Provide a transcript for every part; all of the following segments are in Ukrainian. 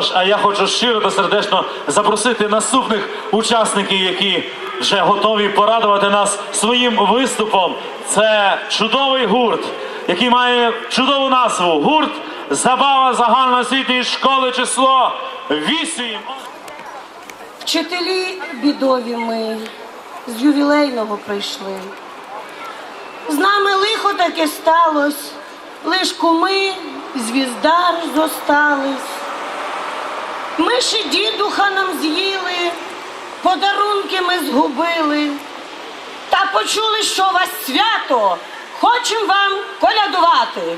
Що а я хочу щиро та сердечно запросити наступних учасників, які вже готові порадувати нас своїм виступом. Це чудовий гурт, який має чудову назву. Гурт Забава загальноосвітньої школи число 8. Вчителі бідові ми з ювілейного прийшли. З нами лихо таке сталось, лиш куми, звіздар зостались. Миші дідуха нам з'їли, подарунки ми згубили. Та почули, що у вас свято, хочем вам колядувати.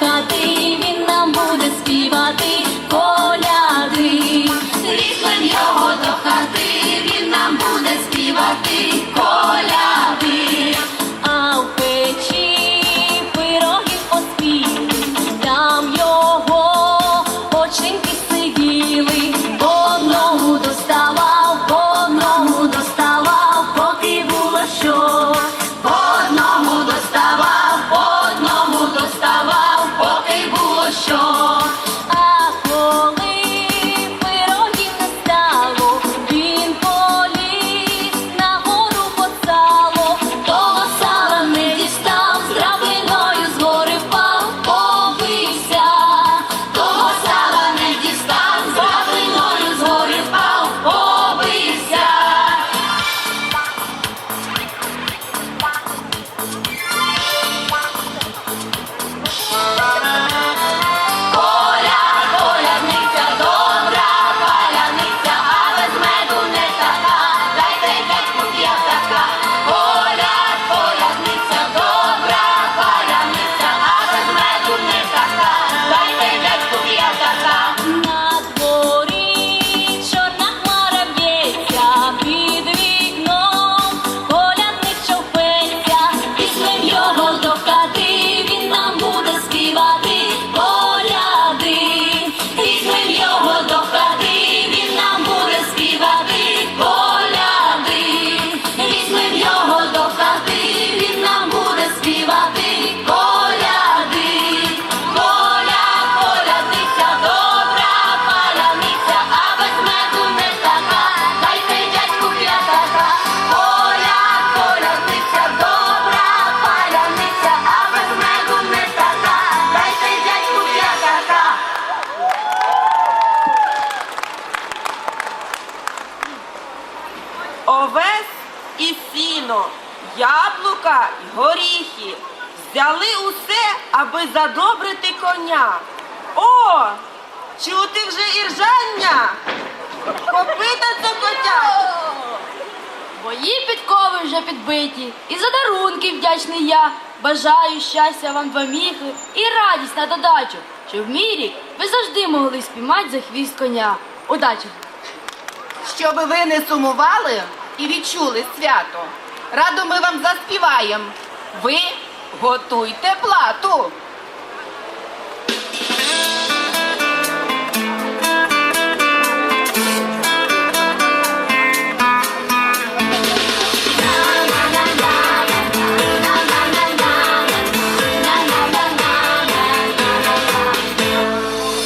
Хати, він нам буде співати коляди. Візьмем його до хати, він нам буде співати коляди. Горіхи. Взяли усе, аби задобрити коня. О, чути вже іржання. Копита цокотять. Мої підкови вже підбиті, і за дарунки вдячний я. Бажаю щастя вам два міхи і радість на додачу, щоб в мій рік ви завжди могли спіймати за хвіст коня. Удачі! Щоб ви не сумували і відчули свято. Радо ми вам заспіваємо. Ви готуйте плату.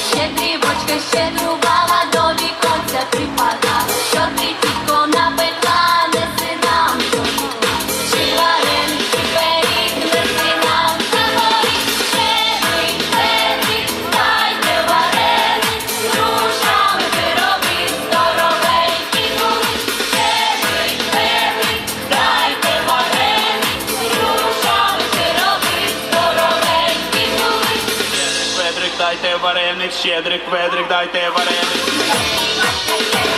Щедрівочка щедрувала, до віконця припада, вареник, щедрик, ведрик, дайте вареник.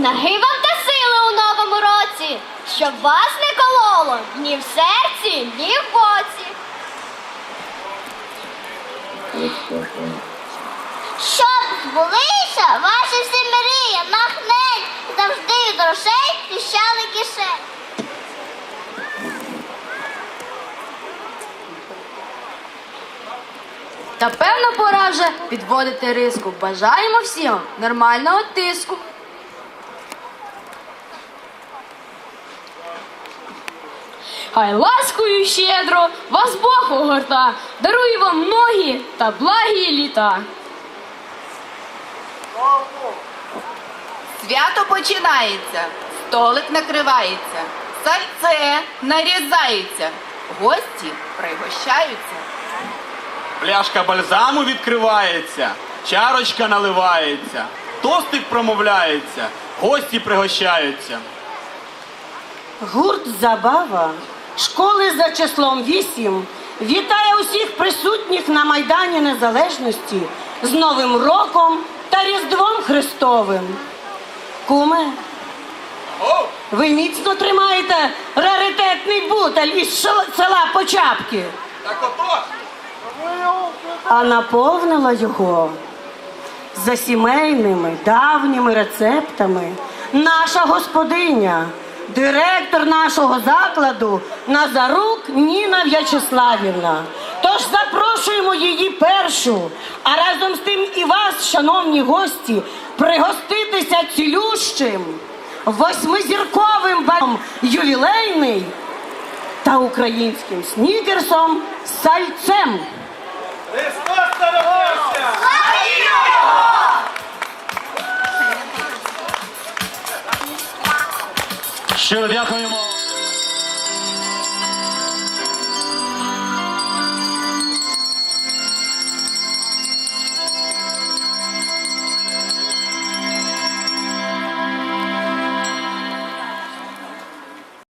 Снаги вам та сили у новому році, щоб вас не кололо ні в серці, ні в боці. Щоб збулися ваші всі мрії, махнень, завжди грошей піщали кишень. Та певно пора вже підводити риску. Бажаємо всім нормального тиску. Хай ласкою щедро вас Бог огорта, дарує вам многі та благі літа. Свято починається, столик накривається, сальце нарізається, гості пригощаються. Пляшка бальзаму відкривається, чарочка наливається, тостик промовляється, гості пригощаються. Гурт Забава школи за числом 8 вітає усіх присутніх на Майдані Незалежності з Новим роком та Різдвом Христовим. Куме, ви міцно тримаєте раритетний бутель із села Почапки, а наповнила його за сімейними давніми рецептами наша господиня, директор нашого закладу Назарук Ніна В'ячеславівна. Тож запрошуємо її першу, а разом з тим і вас, шановні гості, пригоститися цілющим восьмизірковим балом ювілейний та українським снікерсом сальцем. Христос 十个点可以吗